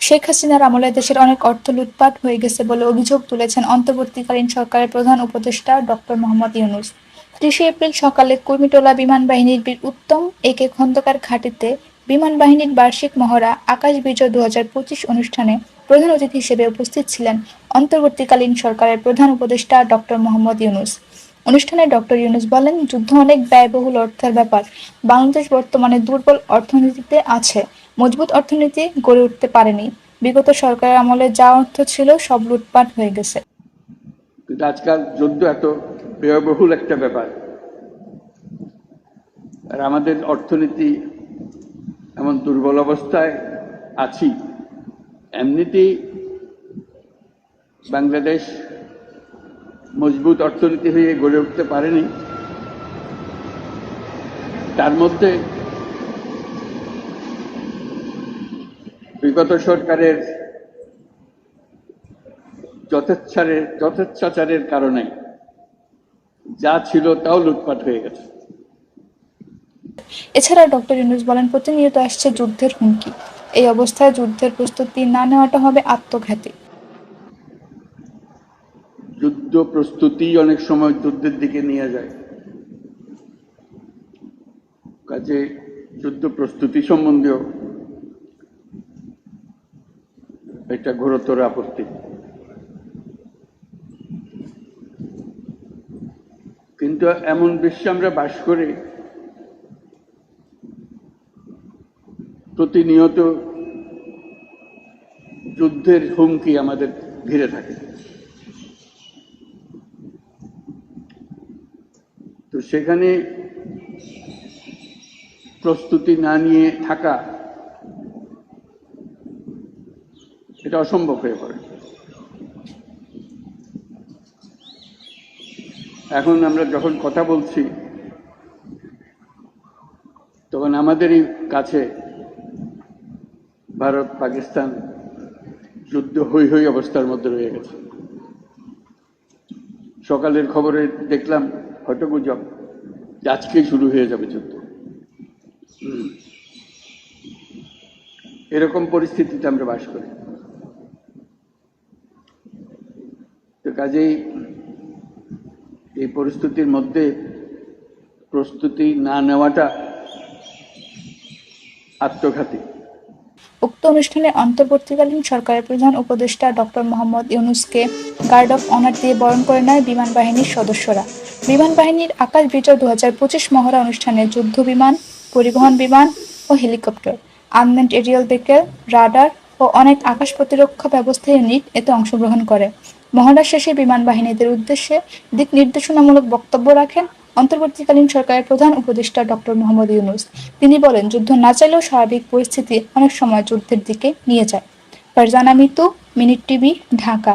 শেখ হাসিনার আমলে দেশের অনেক অর্থ লুটপাট হয়ে গেছে বলে অভিযোগ তুলেছেন অন্তর্বর্তীকালীন সরকারের প্রধান উপদেষ্টা ডক্টর মোহাম্মদ ইউনুস। ত্রিশে এপ্রিল সকালে কুর্মিটোলা বিমান বাহিনীর বীর উত্তম একে খন্দকার ঘাটিতে বিমান বাহিনীর বার্ষিক মহড়া আকাশ বিজয় দু অনুষ্ঠানে প্রধান অতিথি হিসেবে উপস্থিত ছিলেন অন্তর্বর্তীকালীন সরকারের প্রধান উপদেষ্টা ডক্টর মোহাম্মদ ইউনুস। অনুষ্ঠানে ডক্টর ইউনুস বলেন, যুদ্ধ অনেক ব্যয়বহুল অর্থের ব্যাপার। বাংলাদেশ বর্তমানে দুর্বল অর্থনীতিতে আছে। মজবুত অর্থনীতি গড়ে উঠতে পারেনি। বিগত সরকারের আমলে যা অর্থ ছিল, সব লুটপাট হয়ে গেছে। কিন্তু আজকাল যুদ্ধ এত ব্যয়বহুল একটা ব্যাপার। আর আমাদের অর্থনীতি এমন দুর্বল অবস্থায় আছি। এমনিতেই বাংলাদেশ মজবুত অর্থনীতি হয়ে গড়ে উঠতে পারেনি। তার মধ্যে বিগত সরকারের যথেচ্ছারের যথেচ্ছাচারের কারণে যা ছিল তাও লুটপাট হয়ে গেছে। এছাড়া ডক্টর ইউনুস বলেন, প্রতিনিয়ত আসছে যুদ্ধের হুমকি। এই অবস্থায় যুদ্ধের প্রস্তুতি না নেওয়াটা হবে আত্মঘাতী। যুদ্ধ প্রস্তুতি অনেক সময় যুদ্ধের দিকে নিয়ে যায়। কাজে যুদ্ধ প্রস্তুতি সম্বন্ধেও একটা ঘোরতর আপত্তি। কিন্তু এমন বিশ্বে আমরা বাস করি, প্রতিনিয়ত যুদ্ধের হুমকি আমাদের ঘিরে থাকে। সেখানে প্রস্তুতি না নিয়ে থাকা এটা অসম্ভব হয়ে পড়ে। এখন আমরা যখন কথা বলছি, তখন আমাদেরই কাছে ভারত, পাকিস্তান যুদ্ধ হই হই অবস্থার মধ্যে রয়ে গেছে। সকালের খবরে দেখলাম হয়তো গুজব যে আজকেই শুরু হয়ে যাবে যুদ্ধ। এরকম পরিস্থিতিতে আমরা বাস করি। তো কাজেই এই পরিস্থিতির মধ্যে প্রস্তুতি না নেওয়াটা আত্মঘাতী। উক্ত অনুষ্ঠানে অন্তর্বর্তীকালীন সরকারের প্রধান উপদেষ্টা ডক্টর মোহাম্মদ ইউনুসকে গার্ড অফ অনার দিয়ে বরণ করে নেয় বিমান বাহিনীর সদস্যরা। বিমান বাহিনীর আকাশ বিজয় দু হাজার পঁচিশ মহড়া অনুষ্ঠানে যুদ্ধ বিমান, পরিবহন বিমান ও helicopter unmanned aerial vehicle radar ও অনেক আকাশ প্রতিরক্ষা ব্যবস্থা ইউনিট এতে অংশগ্রহণ করে। মহড়া শেষে বিমান বাহিনীদের উদ্দেশ্যে দিক নির্দেশনামূলক বক্তব্য রাখেন অন্তর্বর্তীকালীন সরকারের প্রধান উপদেষ্টা ডক্টর মোহাম্মদ ইউনুস। তিনি বলেন, যুদ্ধ না চাইলেও স্বাভাবিক পরিস্থিতি অনেক সময় যুদ্ধের দিকে নিয়ে যায়। Farzana Mitu, minute TV, Dhaka.